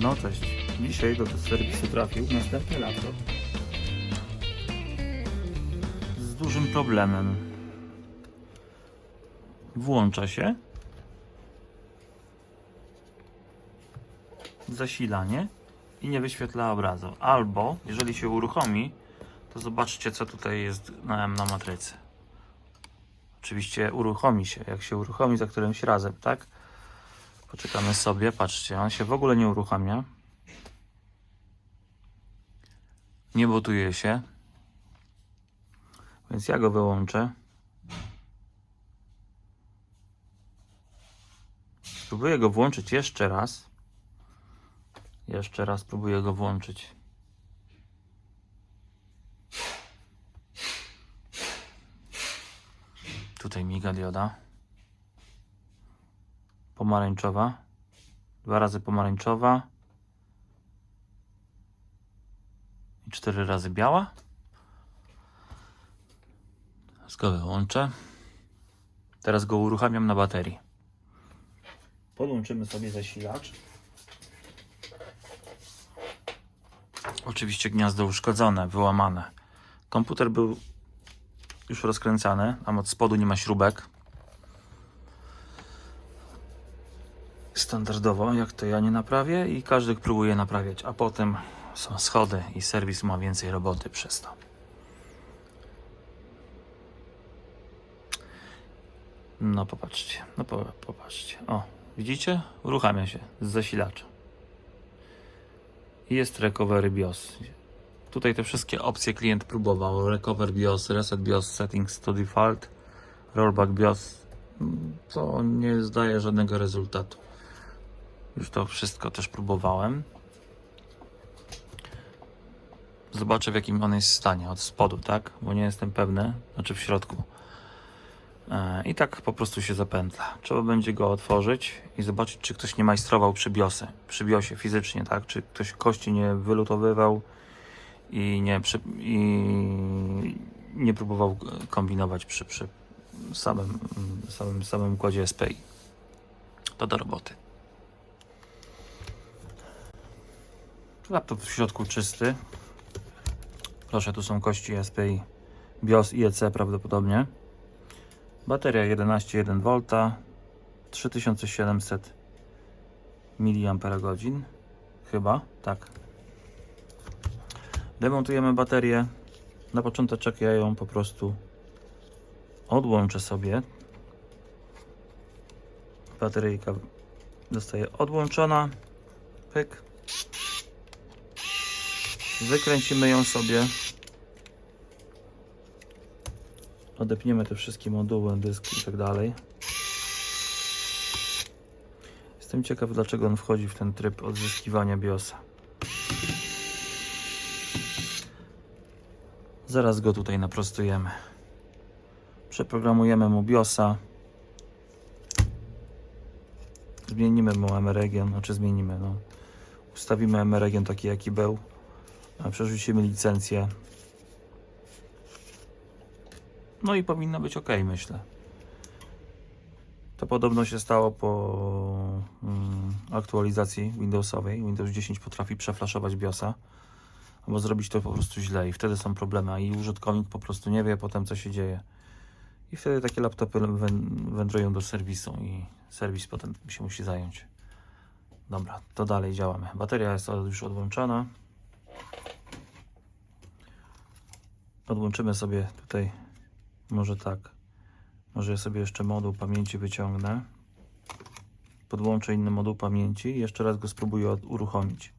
No cześć. Dzisiaj do serwisu trafił następny laptop. Z dużym problemem. Włącza się. Zasilanie i nie wyświetla obrazu. Albo, jeżeli się uruchomi, to zobaczcie co tutaj jest na, na matrycy. Oczywiście uruchomi się, jak się uruchomi za którymś razem, tak? Poczekamy sobie, patrzcie, on się w ogóle nie uruchamia. Nie botuje się. Więc ja go wyłączę. Spróbuję go włączyć jeszcze raz. Jeszcze raz próbuję go włączyć. Tutaj miga dioda. Pomarańczowa. Dwa razy pomarańczowa. I cztery razy biała. Teraz go wyłączę. Teraz go uruchamiam na baterii. Podłączymy sobie zasilacz. Oczywiście gniazdo uszkodzone, wyłamane. Komputer był już rozkręcany, tam od spodu nie ma śrubek. Standardowo, jak to ja nie naprawię i każdy próbuje naprawiać, a potem są schody i serwis ma więcej roboty przez to. No popatrzcie, no po, popatrzcie. O, widzicie? Uruchamia się z zasilacza. Jest recovery BIOS. Tutaj te wszystkie opcje klient próbował. Recover BIOS, Reset BIOS, Settings to Default, Rollback BIOS. To nie zdaje żadnego rezultatu. Już to wszystko też próbowałem. Zobaczę w jakim on jest stanie od spodu, tak? Bo nie jestem pewny, znaczy w środku. E, I tak po prostu się zapętla. Trzeba będzie go otworzyć i zobaczyć, czy ktoś nie majstrował przy biosy, przy biosie fizycznie, tak? Czy ktoś kości nie wylutowywał i nie, przy, i nie próbował kombinować przy, przy samym, samym, samym układzie SPI. To do roboty. Laptop w środku czysty. Proszę, tu są kości BIOS i EC prawdopodobnie. Bateria 11,1 V, 3700 mAh. Chyba, tak. Demontujemy baterię. Na początek ja ją po prostu odłączę sobie. Bateryjka zostaje odłączona. Pyk. Wykręcimy ją sobie. Odepniemy te wszystkie moduły, dysk i tak dalej. Jestem ciekaw, dlaczego on wchodzi w ten tryb odzyskiwania BIOSa. Zaraz go tutaj naprostujemy. Przeprogramujemy mu BIOSa. Zmienimy mu emeregion, znaczy zmienimy, no. Ustawimy emeregion taki jaki był. Przerzucimy licencję. No i powinno być ok, myślę. To podobno się stało po mm, aktualizacji Windowsowej. Windows 10 potrafi przeflaszować BIOSa albo zrobić to po prostu źle i wtedy są problemy, a i użytkownik po prostu nie wie potem co się dzieje. I wtedy takie laptopy wę- wędrują do serwisu i serwis potem się musi zająć. Dobra, to dalej działamy. Bateria jest już odłączona. Podłączymy sobie tutaj, może tak, może ja sobie jeszcze moduł pamięci wyciągnę. Podłączę inny moduł pamięci i jeszcze raz go spróbuję uruchomić.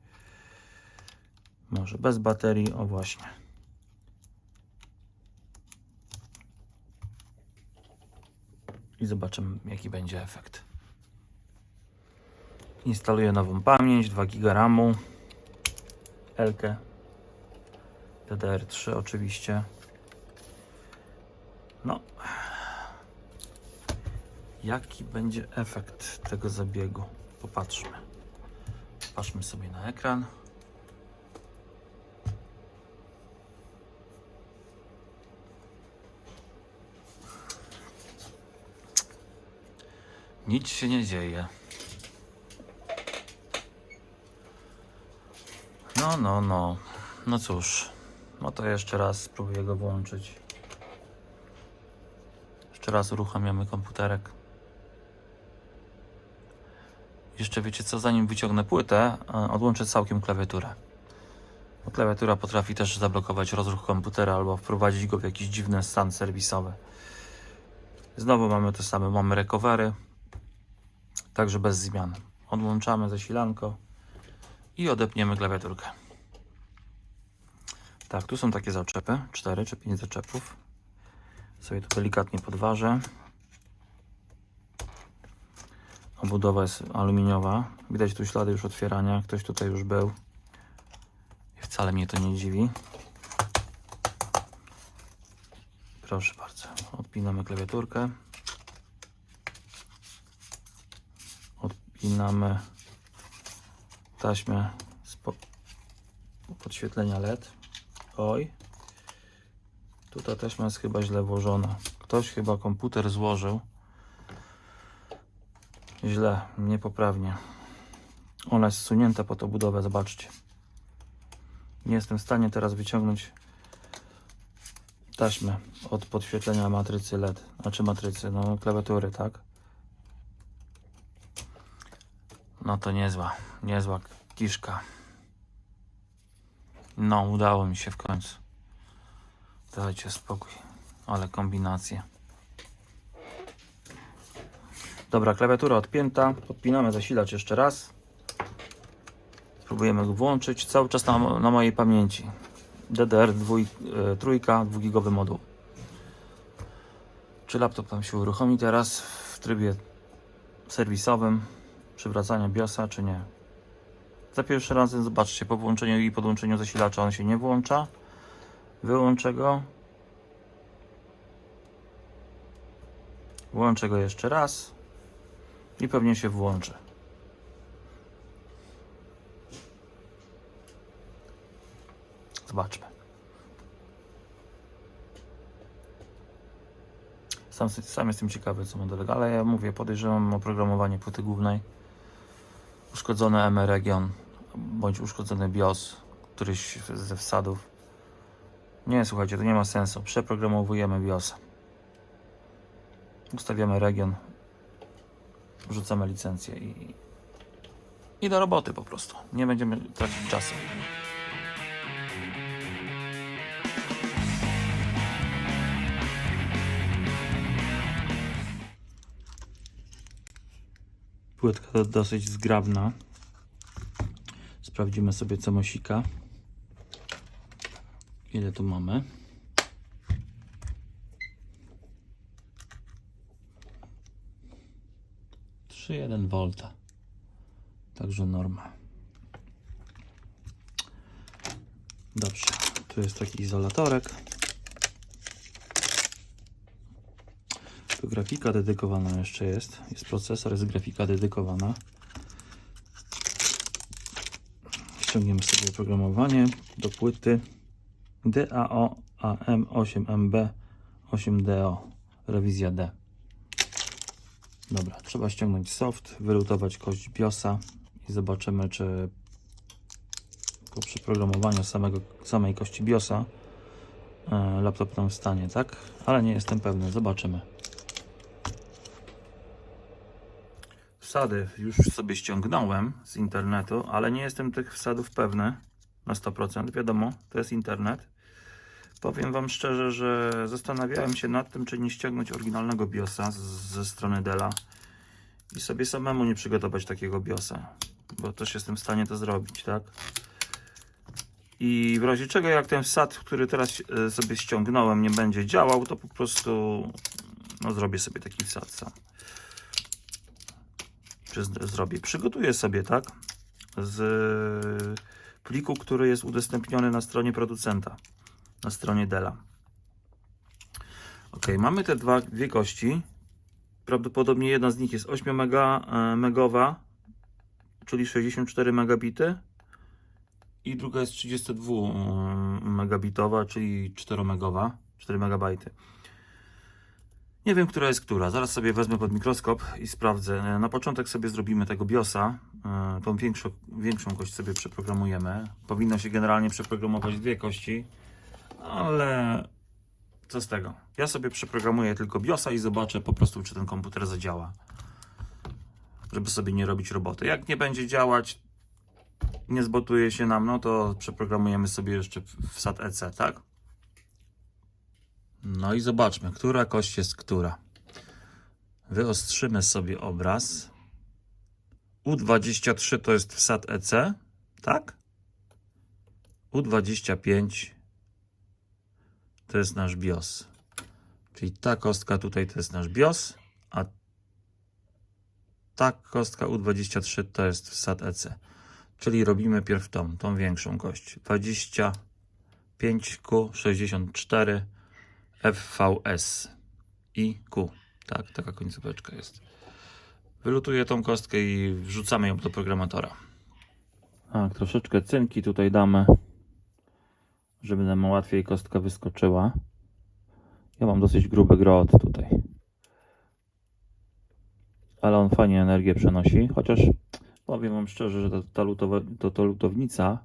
Może bez baterii, o właśnie. I zobaczymy jaki będzie efekt. Instaluję nową pamięć, 2 GB RAMu, Elkę DDR3 oczywiście. No. Jaki będzie efekt tego zabiegu? Popatrzmy. Patrzmy sobie na ekran. Nic się nie dzieje. No, no, no. No cóż. No to jeszcze raz spróbuję go włączyć. Jeszcze raz uruchamiamy komputerek. Jeszcze wiecie co, zanim wyciągnę płytę, e, odłączę całkiem klawiaturę. Bo klawiatura potrafi też zablokować rozruch komputera albo wprowadzić go w jakiś dziwny stan serwisowy. Znowu mamy to samo, mamy recovery, także bez zmian. Odłączamy zasilanko i odepniemy klawiaturkę. Tak, tu są takie zaczepy, 4 czy 5 zaczepów. Sobie to delikatnie podważę. Obudowa jest aluminiowa. Widać tu ślady już otwierania. Ktoś tutaj już był. Wcale mnie to nie dziwi. Proszę bardzo. Odpinamy klawiaturkę. Odpinamy taśmę z po- podświetlenia LED. Oj. Tu ta taśma jest chyba źle włożona. Ktoś chyba komputer złożył. Źle, niepoprawnie. Ona jest zsunięta pod obudowę, zobaczcie. Nie jestem w stanie teraz wyciągnąć taśmy od podświetlenia matrycy LED, znaczy matrycy, no klawiatury, tak? No to niezła, niezła kiszka. No, udało mi się w końcu. Dajcie spokój, ale kombinacje. Dobra, klawiatura odpięta. Podpinamy zasilacz jeszcze raz. Próbujemy go włączyć. Cały czas na, na mojej pamięci. DDR dwój, e, trójka, dwugigowy moduł. Czy laptop tam się uruchomi teraz w trybie serwisowym? Przywracania BIOSa, czy nie? Za pierwszy razem zobaczcie, po włączeniu i podłączeniu zasilacza on się nie włącza. Wyłączę go. Włączę go jeszcze raz i pewnie się włączy. Zobaczmy. Sam, sam jestem ciekawy, co ma dolega, ale ja mówię, podejrzewam oprogramowanie płyty głównej. Uszkodzony M region bądź uszkodzony BIOS, któryś ze wsadów. Nie, słuchajcie, to nie ma sensu. Przeprogramowujemy BIOS. Ustawiamy region, wrzucamy licencję i, i do roboty po prostu. Nie będziemy tracić czasu. Płytka do- dosyć zgrabna. Sprawdzimy sobie co mosika. Ile tu mamy? Trzy jeden V. Także norma. Dobrze. Tu jest taki izolatorek. Tu grafika dedykowana jeszcze jest. Jest procesor, jest grafika dedykowana. Ściągniemy sobie oprogramowanie do płyty DAO AM8MB 8DO rewizja D. Dobra, trzeba ściągnąć soft, wylutować kość BIOSa i zobaczymy, czy po przeprogramowaniu samego, samej kości BIOSa e, laptop nam wstanie, tak? Ale nie jestem pewny, zobaczymy. Wsady już sobie ściągnąłem z internetu, ale nie jestem tych wsadów pewny na 100%. Wiadomo, to jest internet. Powiem Wam szczerze, że zastanawiałem się nad tym, czy nie ściągnąć oryginalnego BIOSa ze strony Della i sobie samemu nie przygotować takiego BIOSa, bo też jestem w stanie to zrobić, tak? I w razie czego, jak ten wsad, który teraz e, sobie ściągnąłem, nie będzie działał, to po prostu no, zrobię sobie taki wsad sam. Zrobię? Przygotuję sobie, tak? Z pliku, który jest udostępniony na stronie producenta na stronie Della. Ok, mamy te dwa, dwie kości. Prawdopodobnie jedna z nich jest 8 mega, e, megowa, czyli 64 megabity. I druga jest 32 mm, megabitowa, czyli 4 megowa, 4 megabajty. Nie wiem, która jest która. Zaraz sobie wezmę pod mikroskop i sprawdzę. Na początek sobie zrobimy tego BIOSa. E, Tą większą, większą kość sobie przeprogramujemy. Powinno się generalnie przeprogramować dwie kości, ale co z tego? Ja sobie przeprogramuję tylko BIOSa i zobaczę po prostu, czy ten komputer zadziała. Żeby sobie nie robić roboty. Jak nie będzie działać, nie zbotuje się nam, no to przeprogramujemy sobie jeszcze w SAT EC, tak? No i zobaczmy, która kość jest która. Wyostrzymy sobie obraz. U23 to jest wsad EC, tak? U25 to jest nasz BIOS. Czyli ta kostka tutaj to jest nasz BIOS, a ta kostka U23 to jest wsad EC. Czyli robimy pierw tą, tą większą kość. 25Q64 FVS i Q. Tak, taka końcóweczka jest. Wylutuję tą kostkę i wrzucamy ją do programatora. Tak, troszeczkę cynki tutaj damy, żeby nam łatwiej kostka wyskoczyła. Ja mam dosyć gruby grot tutaj. Ale on fajnie energię przenosi, chociaż powiem wam szczerze, że ta, ta, lutowa, to, to lutownica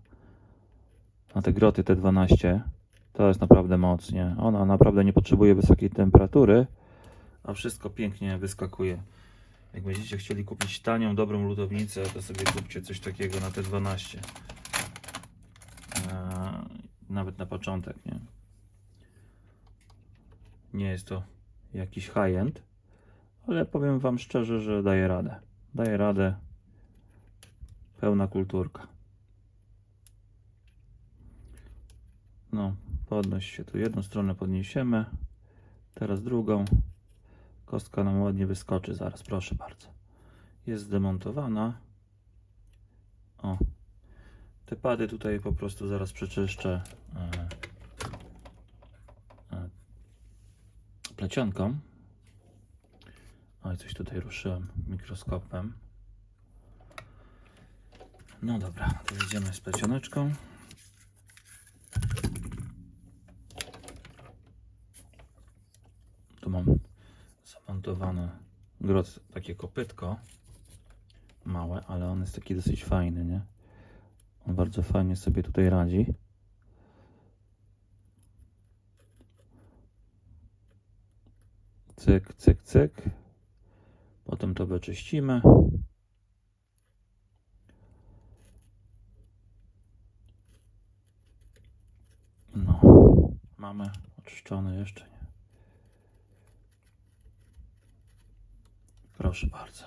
na te groty T12 to jest naprawdę mocnie. Ona naprawdę nie potrzebuje wysokiej temperatury, a wszystko pięknie wyskakuje. Jak będziecie chcieli kupić tanią, dobrą lutownicę, to sobie kupcie coś takiego na T12. Eee, nawet na początek, nie? Nie jest to jakiś high-end, ale powiem Wam szczerze, że daje radę. Daje radę. Pełna kulturka. No, podnoś się tu. Jedną stronę podniesiemy, teraz drugą. Kostka nam ładnie wyskoczy zaraz, proszę bardzo. Jest zdemontowana. O. Te pady tutaj po prostu zaraz przeczyszczę e, e, plecionką. Oj, coś tutaj ruszyłem mikroskopem. No dobra, to idziemy z plecioneczką. Tu mam zamontowane grot, takie kopytko małe, ale on jest taki dosyć fajny, nie? On bardzo fajnie sobie tutaj radzi. Cyk, cyk, cyk. Potem to wyczyścimy. No, mamy oczyszczone jeszcze nie. Proszę bardzo.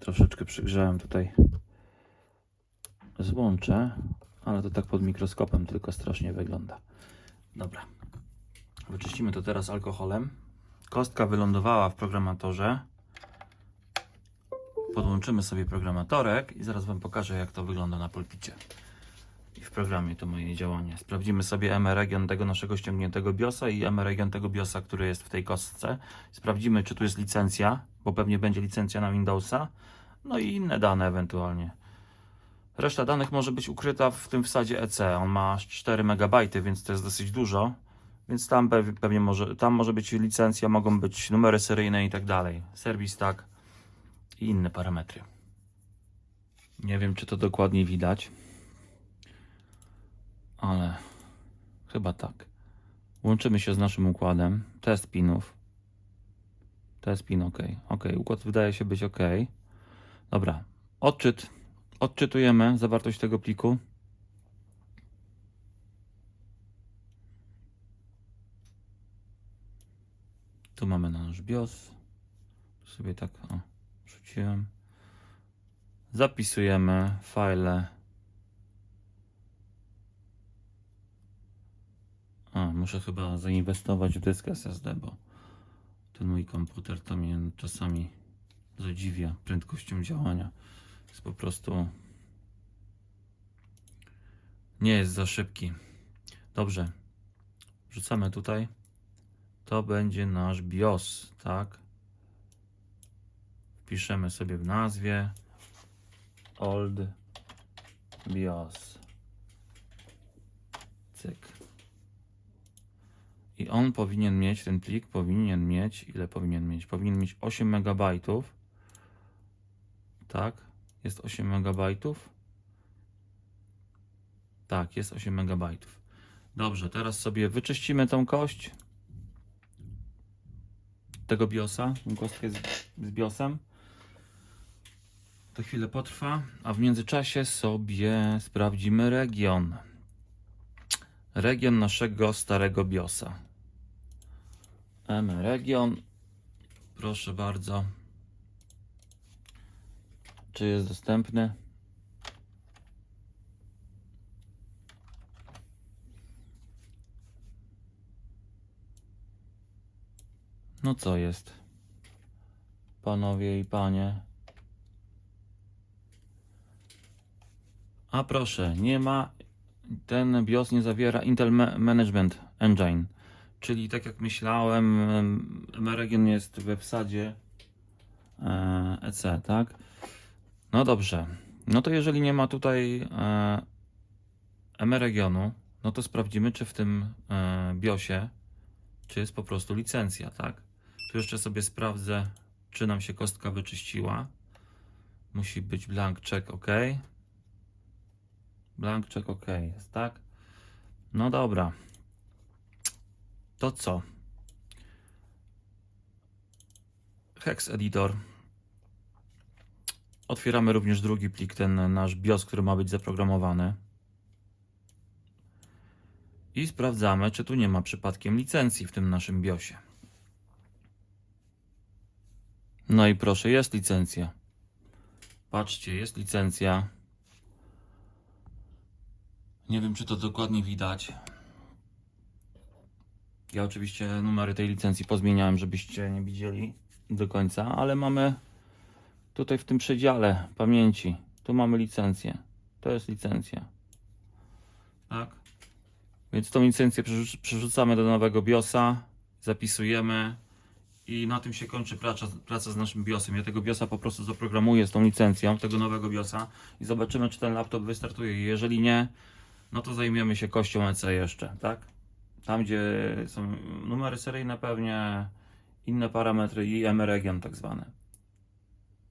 Troszeczkę przygrzałem tutaj złącze, ale to tak pod mikroskopem tylko strasznie wygląda. Dobra. Wyczyścimy to teraz alkoholem. Kostka wylądowała w programatorze. Podłączymy sobie programatorek i zaraz Wam pokażę, jak to wygląda na pulpicie. Programie to moje działanie. Sprawdzimy sobie M-region tego naszego ściągniętego BIOSa i M-region tego BIOSa, który jest w tej kostce. Sprawdzimy, czy tu jest licencja, bo pewnie będzie licencja na Windowsa. No i inne dane ewentualnie. Reszta danych może być ukryta w tym wsadzie EC. On ma aż 4 MB, więc to jest dosyć dużo. Więc tam pew- pewnie może, tam może być licencja, mogą być numery seryjne i tak dalej. Serwis tak i inne parametry. Nie wiem, czy to dokładnie widać, ale chyba tak. Łączymy się z naszym układem. Test pinów. Test pin OK. OK, układ wydaje się być OK. Dobra, odczyt. Odczytujemy zawartość tego pliku. Tu mamy nasz BIOS. Sobie tak o, rzuciłem. Zapisujemy file. A, muszę chyba zainwestować w dysk SSD, bo ten mój komputer to mnie czasami zadziwia prędkością działania. Jest po prostu nie jest za szybki. Dobrze. Wrzucamy tutaj. To będzie nasz BIOS, tak? Wpiszemy sobie w nazwie Old BIOS. Cyk. I on powinien mieć, ten plik powinien mieć, ile powinien mieć? Powinien mieć 8 MB. Tak? Jest 8 MB. Tak, jest 8 MB. Dobrze, teraz sobie wyczyścimy tą kość tego BIOSa, tą kostkę z, z BIOSem. To chwilę potrwa, a w międzyczasie sobie sprawdzimy region. Region naszego starego BIOSa. M region. Proszę bardzo. Czy jest dostępny? No co jest? Panowie i panie. A proszę, nie ma. Ten BIOS nie zawiera Intel Ma- Management Engine. Czyli tak jak myślałem, em, Meridian jest we wsadzie e, EC, tak? No dobrze. No to jeżeli nie ma tutaj e, M-regionu, no to sprawdzimy, czy w tym e, BIOSie, czy jest po prostu licencja, tak? Tu jeszcze sobie sprawdzę, czy nam się kostka wyczyściła. Musi być blank check OK. Blank check OK jest, tak? No dobra. To co? Hex Editor. Otwieramy również drugi plik, ten nasz BIOS, który ma być zaprogramowany. I sprawdzamy, czy tu nie ma przypadkiem licencji w tym naszym BIOSie. No i proszę, jest licencja. Patrzcie, jest licencja. Nie wiem, czy to dokładnie widać. Ja oczywiście numery tej licencji pozmieniałem, żebyście nie widzieli do końca, ale mamy tutaj w tym przedziale pamięci. Tu mamy licencję. To jest licencja. Tak. Więc tą licencję przerzu- przerzucamy do nowego BIOSa, zapisujemy i na tym się kończy praca, praca z naszym BIOSem. Ja tego BIOSa po prostu zaprogramuję z tą licencją, tego nowego BIOSa i zobaczymy, czy ten laptop wystartuje. Jeżeli nie, no to zajmiemy się kością EC jeszcze, tak? Tam, gdzie są numery seryjne pewnie, inne parametry i M-region tak zwane.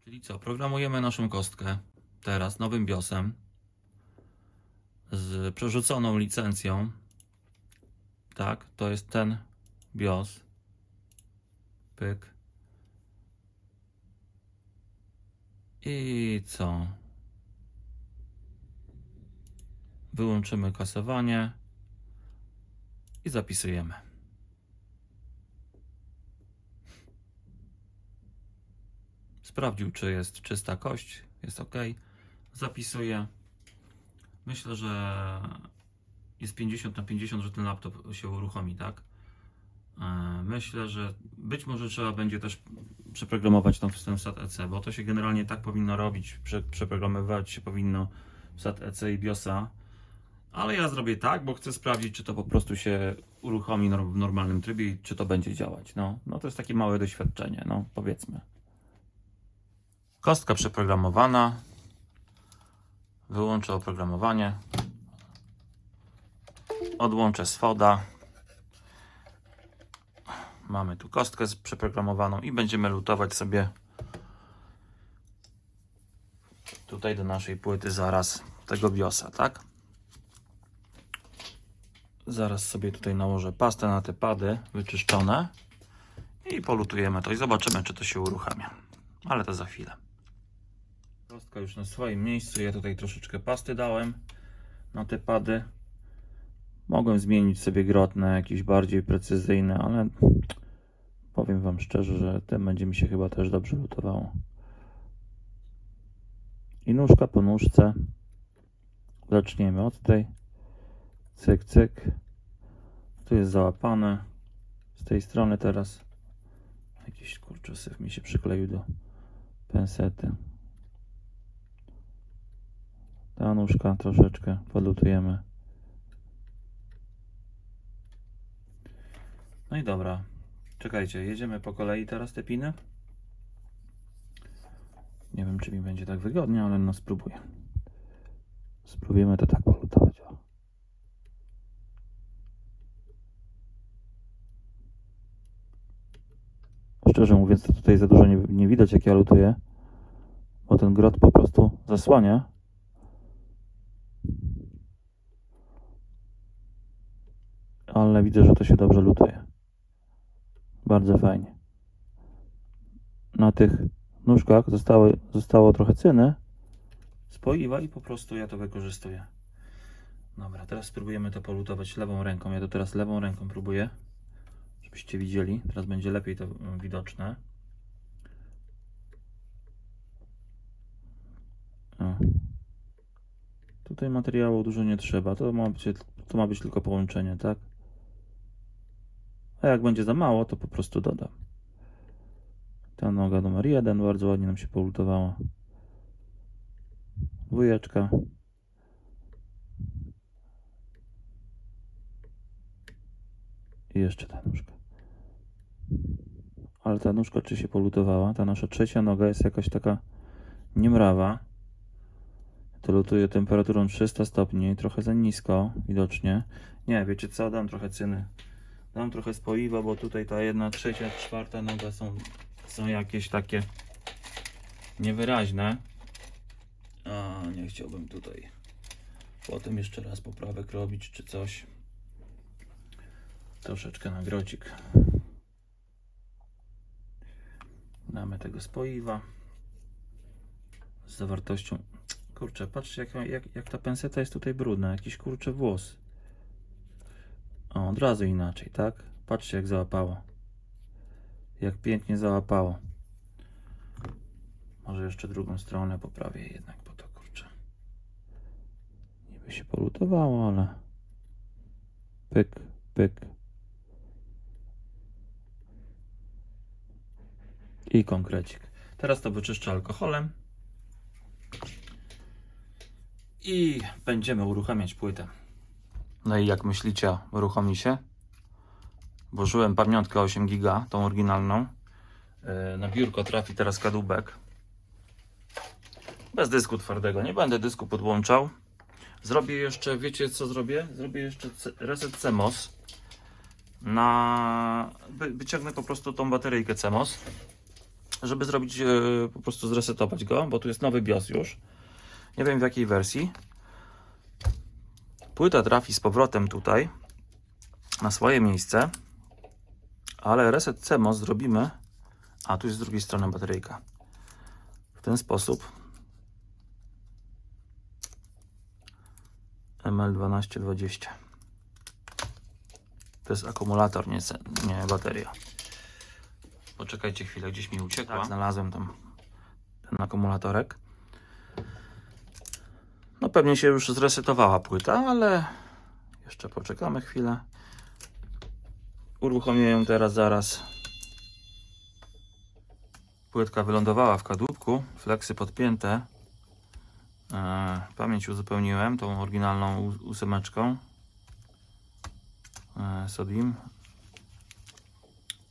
Czyli co, programujemy naszą kostkę teraz nowym BIOSem z przerzuconą licencją. Tak, to jest ten BIOS. Pyk. I co? Wyłączymy kasowanie i zapisujemy. Sprawdził, czy jest czysta kość. Jest ok. Zapisuję. Myślę, że jest 50 na 50, że ten laptop się uruchomi, tak? E, Myślę, że być może trzeba będzie też przeprogramować tą ten SAT EC, bo to się generalnie tak powinno robić. Prze, przeprogramowywać się powinno SAT EC i BIOSa. Ale ja zrobię tak, bo chcę sprawdzić, czy to po prostu się uruchomi w normalnym trybie i czy to będzie działać. No, no to jest takie małe doświadczenie, no powiedzmy. Kostka przeprogramowana. Wyłączę oprogramowanie. Odłączę SFODA. Mamy tu kostkę przeprogramowaną i będziemy lutować sobie tutaj do naszej płyty zaraz tego BIOSa, tak? Zaraz sobie tutaj nałożę pastę na te pady wyczyszczone i polutujemy to i zobaczymy, czy to się uruchamia. Ale to za chwilę. Kostka już na swoim miejscu. Ja tutaj troszeczkę pasty dałem na te pady. Mogłem zmienić sobie grot na jakiś bardziej precyzyjny, ale powiem Wam szczerze, że ten będzie mi się chyba też dobrze lutowało. I nóżka po nóżce. Zaczniemy od tej. Cyk, cyk. Tu jest załapane. Z tej strony teraz. Jakiś kurczę mi się przykleił do pensety. Ta nóżka troszeczkę podlutujemy. No i dobra. Czekajcie, jedziemy po kolei teraz te piny. Nie wiem, czy mi będzie tak wygodnie, ale no spróbuję. Spróbujemy to tak polutować. O. Szczerze mówiąc, to tutaj za dużo nie, nie widać, jak ja lutuję, bo ten grot po prostu zasłania. Ale widzę, że to się dobrze lutuje. Bardzo fajnie. Na tych nóżkach zostało trochę cyny z poiwa i po prostu ja to wykorzystuję. Dobra, teraz spróbujemy to polutować lewą ręką. Ja to teraz lewą ręką próbuję, żebyście widzieli. Teraz będzie lepiej to mm, widoczne. O. Tutaj materiału dużo nie trzeba. To ma być, to ma być tylko połączenie, tak? A jak będzie za mało, to po prostu dodam. Ta noga numer jeden bardzo ładnie nam się polutowała. Dwójeczka. I jeszcze ta nóżka. Ale ta nóżka czy się polutowała? Ta nasza trzecia noga jest jakaś taka niemrawa. To lutuje temperaturą 300 stopni, trochę za nisko widocznie. Nie, wiecie co, dam trochę cyny. Dam trochę spoiwa, bo tutaj ta jedna, trzecia, czwarta noga są, są jakieś takie niewyraźne. A nie chciałbym tutaj potem jeszcze raz poprawek robić czy coś. Troszeczkę na Damy tego spoiwa z zawartością. Kurczę, patrzcie jak, jak, jak ta penseta jest tutaj brudna. Jakiś kurczę włos. O, od razu inaczej, tak? Patrzcie jak załapało. Jak pięknie załapało. Może jeszcze drugą stronę poprawię jednak, bo to kurczę. Niby się polutowało, ale. Pyk, pyk. I konkrecik. Teraz to wyczyszczę alkoholem. I będziemy uruchamiać płytę. No i jak myślicie, uruchomi się? Włożyłem pamiątkę 8 giga, tą oryginalną. Yy, Na biurko trafi teraz kadłubek. Bez dysku twardego. Nie będę dysku podłączał. Zrobię jeszcze, wiecie co zrobię? Zrobię jeszcze reset CMOS. Na... Wy, wyciągnę po prostu tą bateryjkę CMOS. Żeby zrobić, yy, po prostu zresetować go, bo tu jest nowy BIOS już. Nie wiem w jakiej wersji. Płyta trafi z powrotem tutaj na swoje miejsce, ale reset CMOS zrobimy. A tu jest z drugiej strony bateryjka. W ten sposób. ML1220. To jest akumulator, nie, nie bateria. Poczekajcie chwilę, gdzieś mi uciekła. Tak, znalazłem tam ten akumulatorek. No pewnie się już zresetowała płyta, ale jeszcze poczekamy chwilę. Uruchomię ją teraz zaraz. Płytka wylądowała w kadłubku, fleksy podpięte. E, pamięć uzupełniłem tą oryginalną ósemeczką. E, Sodim.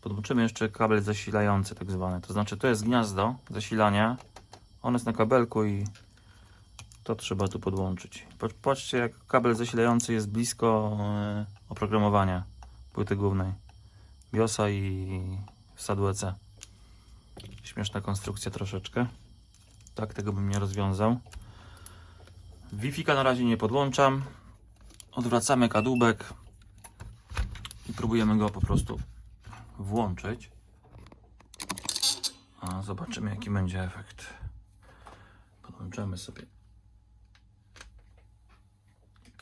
Podłączymy jeszcze kabel zasilający tak zwany. To znaczy to jest gniazdo zasilania. On jest na kabelku i to trzeba tu podłączyć. Patrz- Patrzcie, jak kabel zasilający jest blisko e, oprogramowania płyty głównej. BIOSa i wsadu EC. Śmieszna konstrukcja troszeczkę. Tak, tego bym nie rozwiązał. Wi-Fi na razie nie podłączam. Odwracamy kadłubek i próbujemy go po prostu włączyć. A zobaczymy, jaki będzie efekt. Podłączamy sobie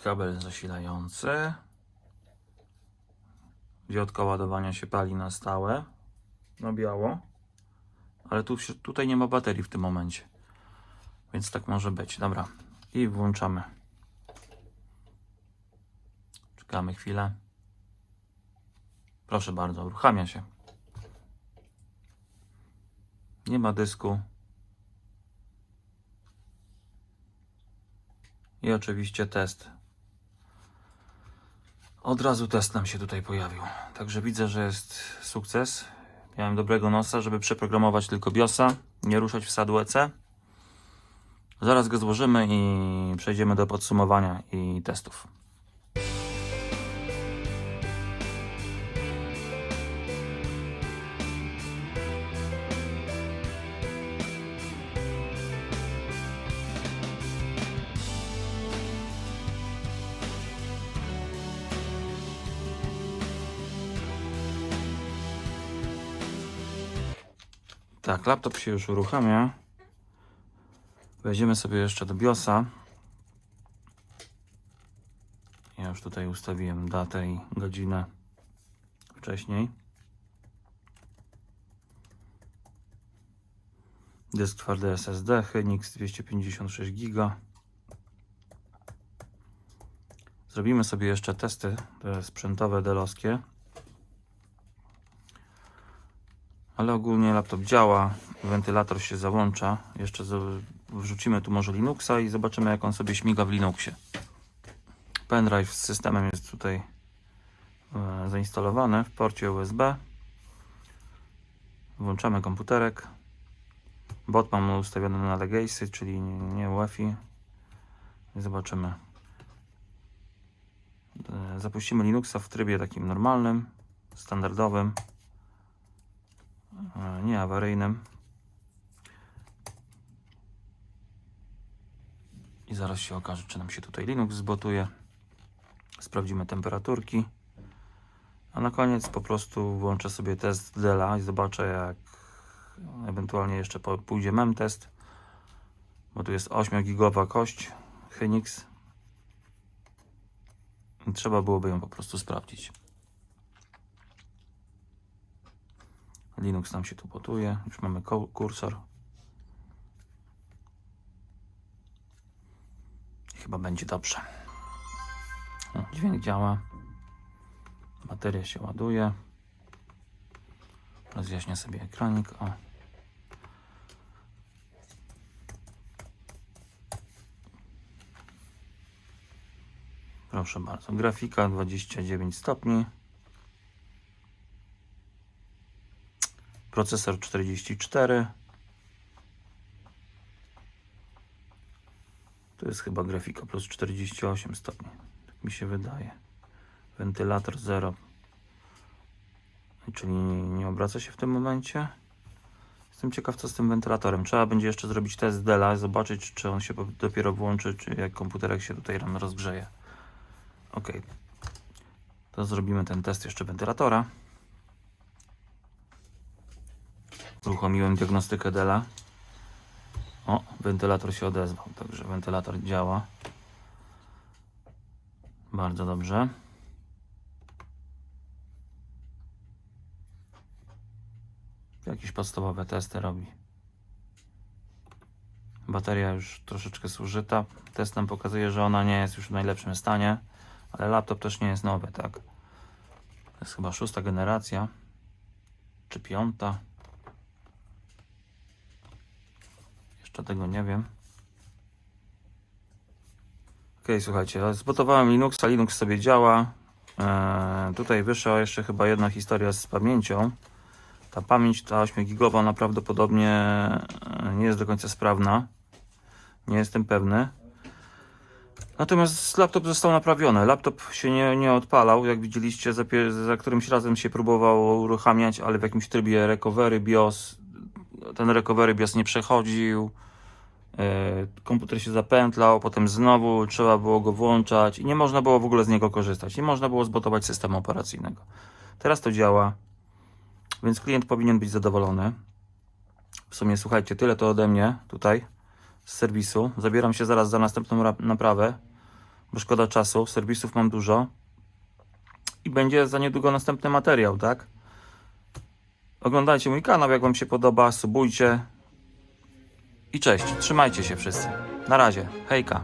kabel zasilający. Diodka ładowania się pali na stałe, na biało. Ale tu, tutaj nie ma baterii w tym momencie. Więc tak może być. Dobra. I włączamy. Czekamy chwilę. Proszę bardzo, uruchamia się. Nie ma dysku. I oczywiście test. Od razu test nam się tutaj pojawił. Także widzę, że jest sukces. Miałem dobrego nosa, żeby przeprogramować tylko BIOSa, nie ruszać wsadu EC. Zaraz go złożymy i przejdziemy do podsumowania i testów. Tak, laptop się już uruchamia. Wejdziemy sobie jeszcze do BIOSa. Ja już tutaj ustawiłem datę i godzinę wcześniej. Dysk twardy SSD, Hynix 256 GB. Zrobimy sobie jeszcze testy te sprzętowe delowskie. Ale ogólnie laptop działa, wentylator się załącza. Jeszcze wrzucimy tu może Linuxa i zobaczymy jak on sobie śmiga w Linuxie. Pendrive z systemem jest tutaj e, zainstalowany w porcie USB. Włączamy komputerek. Bot mam ustawiony na Legacy, czyli nie, UEFI. Zobaczymy. E, Zapuścimy Linuxa w trybie takim normalnym, standardowym, nie awaryjnym. I zaraz się okaże, czy nam się tutaj Linux zbotuje. Sprawdzimy temperaturki. A na koniec po prostu włączę sobie test Dela i zobaczę jak ewentualnie jeszcze pójdzie memtest. Bo tu jest 8 gigowa kość Hynix. Trzeba byłoby ją po prostu sprawdzić. Linux nam się tu botuje. Już mamy kursor. Chyba będzie dobrze. Dźwięk działa. Bateria się ładuje. Rozjaśnię sobie ekranik. O. Proszę bardzo. Grafika 29 stopni. Procesor 44. To jest chyba grafika plus 48 stopni. Tak mi się wydaje. Wentylator 0. Czyli nie obraca się w tym momencie. Jestem ciekaw co z tym wentylatorem. Trzeba będzie jeszcze zrobić test Dela, zobaczyć czy on się dopiero włączy, czy jak komputerek się tutaj rano rozgrzeje. Ok. To zrobimy ten test jeszcze wentylatora. Uruchomiłem diagnostykę Dela. O, wentylator się odezwał, także wentylator działa. Bardzo dobrze. Jakieś podstawowe testy robi. Bateria już troszeczkę zużyta. Test nam pokazuje, że ona nie jest już w najlepszym stanie, ale laptop też nie jest nowy, tak? To jest chyba szósta generacja, czy piąta. Jeszcze tego nie wiem. Ok, słuchajcie, zbotowałem Linuxa, Linux sobie działa. Eee, tutaj wyszła jeszcze chyba jedna historia z pamięcią. Ta pamięć, ta 8 gigowa prawdopodobnie e, nie jest do końca sprawna. Nie jestem pewny. Natomiast laptop został naprawiony. Laptop się nie, nie odpalał. Jak widzieliście, za, za którymś razem się próbowało uruchamiać, ale w jakimś trybie recovery BIOS. Ten recovery BIOS nie przechodził. E, Komputer się zapętlał, potem znowu trzeba było go włączać i nie można było w ogóle z niego korzystać. Nie można było zbotować systemu operacyjnego. Teraz to działa, więc klient powinien być zadowolony. W sumie słuchajcie, tyle to ode mnie tutaj z serwisu. Zabieram się zaraz za następną ra- naprawę, bo szkoda czasu. Serwisów mam dużo i będzie za niedługo następny materiał, tak? Oglądajcie mój kanał, jak Wam się podoba, subujcie. I cześć, trzymajcie się wszyscy. Na razie, hejka.